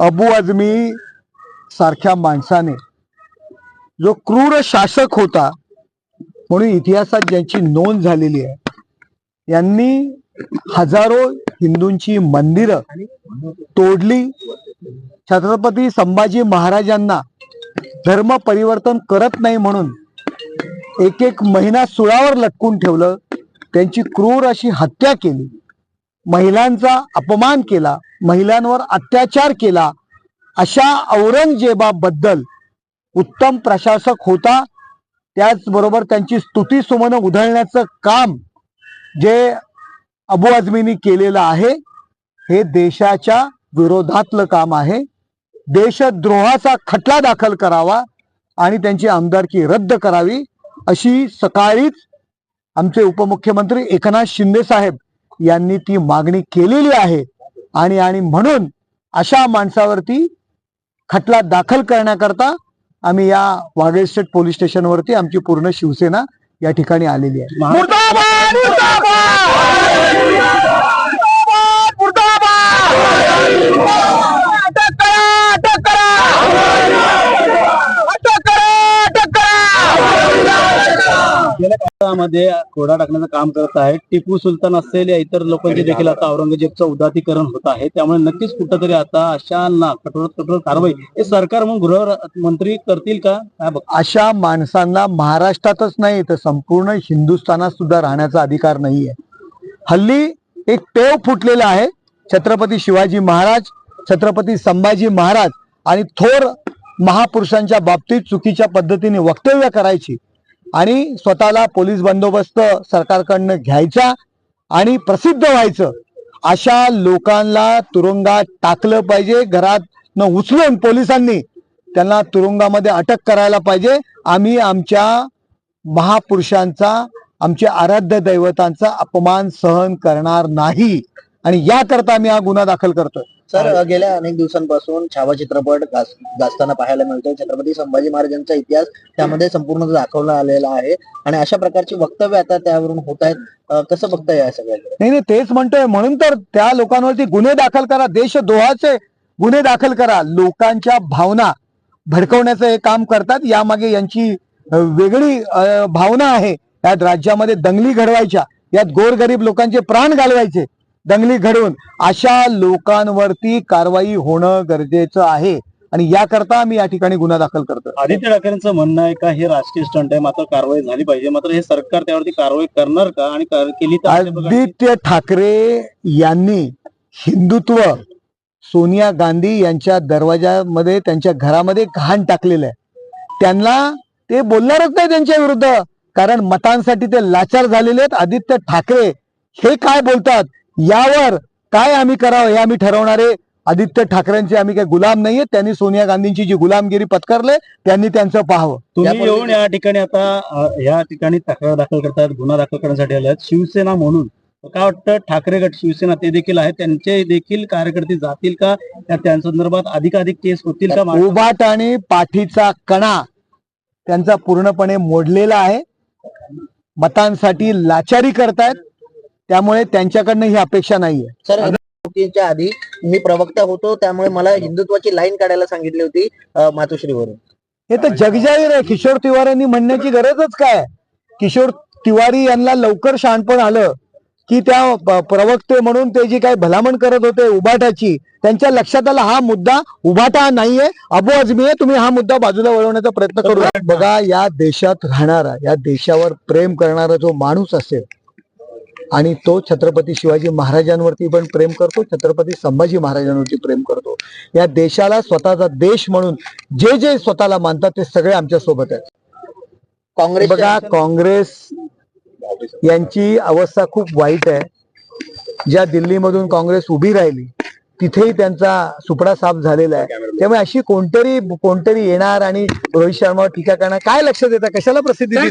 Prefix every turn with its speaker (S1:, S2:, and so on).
S1: अबू आझमी सारख्या माणसाने जो क्रूर शासक होता म्हणून इतिहासात ज्यांची नोंद झालेली आहे यांनी हजारो हिंदूंची मंदिरं तोडली. छत्रपती संभाजी महाराजांना धर्म परिवर्तन करत नाही म्हणून एक एक महिना सुळावर लटकून ठेवलं त्यांची क्रूर अशी हत्या केली. महिलांचा अपमान केला महिलांवर अत्याचार केला अशा औरंगजेबाबद्दल उत्तम प्रशासक होता. त्याचबरोबर त्यांची स्तुती सुमनं उधळण्याचं काम जे अबू आझमींनी केलेलं आहे हे देशाच्या विरोधातलं काम आहे. देशद्रोहाचा खटला दाखल करावा आणि त्यांची आमदारकी रद्द करावी अशी सकाळीच आमचे उपमुख्यमंत्री एकनाथ शिंदे साहेब यांनी ती मागणी केलेली आहे. आणि आणि म्हणून अशा माणसावरती खटला दाखल करण्याकरता आम्ही या वागळे स्टेट पोलीस स्टेशनवरती आमची पूर्ण शिवसेना या ठिकाणी आलेली आहे मुर्दाबाद! मुर्दाबाद! मुर्दाबाद! अटक करा! अटक करा! अटक करा! अटक करा!
S2: गेल्या खोडा टाकण्याचं काम करत आहे. टिपू सुलतान असेल या इतर लोकांचे देखील आता औरंगजेबचं उदातीकरण होत आहे. त्यामुळे नक्कीच कुठंतरी आता अशांना कठोर कठोर कारवाई हे सरकार म्हणून गृहमंत्री करतील का? बघ.
S1: अशा माणसांना महाराष्ट्रातच नाही तर संपूर्ण हिंदुस्थानात सुद्धा राहण्याचा अधिकार नाहीये. हल्ली एक टेव फुटलेला आहे छत्रपती शिवाजी महाराज छत्रपती संभाजी महाराज आणि थोर महापुरुषांच्या बाबतीत चुकीच्या पद्धतीने वक्तव्य करायची. आणि स्वतःला पोलीस बंदोबस्त सरकारकडनं घ्यायचा आणि प्रसिद्ध व्हायचं. अशा लोकांना तुरुंगात टाकलं पाहिजे घरात न उचलून पोलिसांनी त्यांना तुरुंगामध्ये अटक करायला पाहिजे. आम्ही आमच्या महापुरुषांचा आमच्या आराध्य दैवतांचा अपमान सहन करणार नाही. आणि याकरता आम्ही हा गुन्हा दाखल करतोय.
S3: सर गेल्या अनेक दिवसांपासून छावा चित्रपट गाजताना पाहायला मिळतोय. छत्रपती संभाजी महाराजांचा इतिहास त्यामध्ये संपूर्ण दाखवला आलेला आहे. आणि अशा प्रकारची वक्तव्य आता त्यावरून होत आहेत. कसं बघताय या सगळ्याकडे?
S1: नाही नाही तेच म्हणतोय. म्हणून तर त्या लोकांवरती गुन्हे दाखल करा. देशद्रोहाचे गुन्हे दाखल करा. लोकांच्या भावना भडकवण्याचं हे काम करतात. यामागे यांची वेगळी भावना आहे. यात राज्यामध्ये दंगली घडवायच्या. यात गोरगरीब लोकांचे प्राण घालवायचे. दंगली घडवून अशा लोकांवरती कारवाई होणं गरजेचं आहे. आणि याकरता आम्ही या ठिकाणी गुन्हा दाखल करतोय.
S2: आदित्य ठाकरेंचं म्हणणं आहे का हे राजकीय स्टंट आहे मात्र कारवाई झाली पाहिजे. मात्र हे सरकार त्यावरती कारवाई करणार का आणि केली तर
S1: आदित्य ठाकरे यांनी हिंदुत्व सोनिया गांधी यांच्या दरवाजामध्ये त्यांच्या घरामध्ये घाण टाकलेलं आहे. त्यांना ते बोलणारच नाही त्यांच्या विरुद्ध. कारण मतांसाठी ते लाचार झालेले आहेत. आदित्य ठाकरे हे काय बोलतात? यावर काय आम्ही करावं हे आम्ही ठरवणारे आदित्य ठाकरेंचे आम्ही काही गुलाम नाहीये. त्यांनी सोनिया गांधींची जी गुलामगिरी पत्करले त्यांनी त्यांचं पाहावं.
S2: तुम्ही येऊन या ठिकाणी आता या ठिकाणी तक्रार दाखल करतात गुन्हा दाखल करण्यासाठी आले आहेत शिवसेना म्हणून. काय वाटतं ठाकरे गट शिवसेना ते देखील आहेत? त्यांचे देखील कार्यकर्ते जातील का? त्या त्या संदर्भात अधिकाधिक केस होतील का?
S1: उभाट आणि पाठीचा कणा त्यांचा पूर्णपणे मोडलेला आहे. मतांसाठी लाचारी करतायत. त्यामुळे त्यांच्याकडनं ही अपेक्षा नाहीये.
S3: सर निवडणुकीच्या आधी मी प्रवक्ता होतो त्यामुळे मला हिंदुत्वाची लाईन काढायला सांगितली होती अं, मातोश्रीवरून
S1: हे तर जगजाहीर आहे किशोर तिवारींनी म्हणण्याची गरजच काय? किशोर तिवारी यांना लवकर शहाणपण आलं की त्या प- प्रवक्ते म्हणून ते जी काही भलामण करत होते उभाटाची त्यांच्या लक्षात आला हा मुद्दा उभाटा नाहीये. अबू आझमी आहे तुम्ही हा मुद्दा बाजूला वळवण्याचा प्रयत्न करू नका. बघा या देशात राहणारा या देशावर प्रेम करणारा जो माणूस असेल आणि तो छत्रपती शिवाजी महाराजांवरती पण प्रेम करतो छत्रपती संभाजी महाराजांवरती प्रेम करतो. या देशाला स्वतःचा देश म्हणून जे जे स्वतःला मानतात ते सगळे आमच्यासोबत आहेत.
S3: काँग्रेस
S1: बघा काँग्रेस यांची अवस्था खूप वाईट आहे. ज्या दिल्लीमधून काँग्रेस उभी राहिली तिथेही त्यांचा सुपडा साफ झालेला आहे. त्यामुळे अशी कोणतरी कोणतरी येणार आणि रोहित शर्मावर टीका करणार काय लक्ष देता? कशाला प्रसिद्धी?